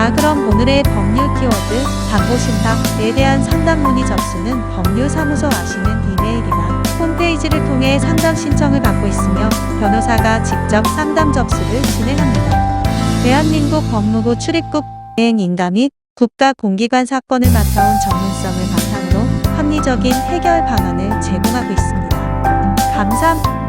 자, 그럼 오늘의 법률 키워드 담보신탁에 대한 상담 문의 접수는 법률사무소 아시는 이메일이나 홈페이지를 통해 상담 신청을 받고 있으며 변호사가 직접 상담 접수를 진행합니다. 대한민국 법무부 출입국 대행 인가 및 국가 공기관 사건을 맡아온 전문성을 바탕으로 합리적인 해결 방안을 제공하고 있습니다. 감사합니다.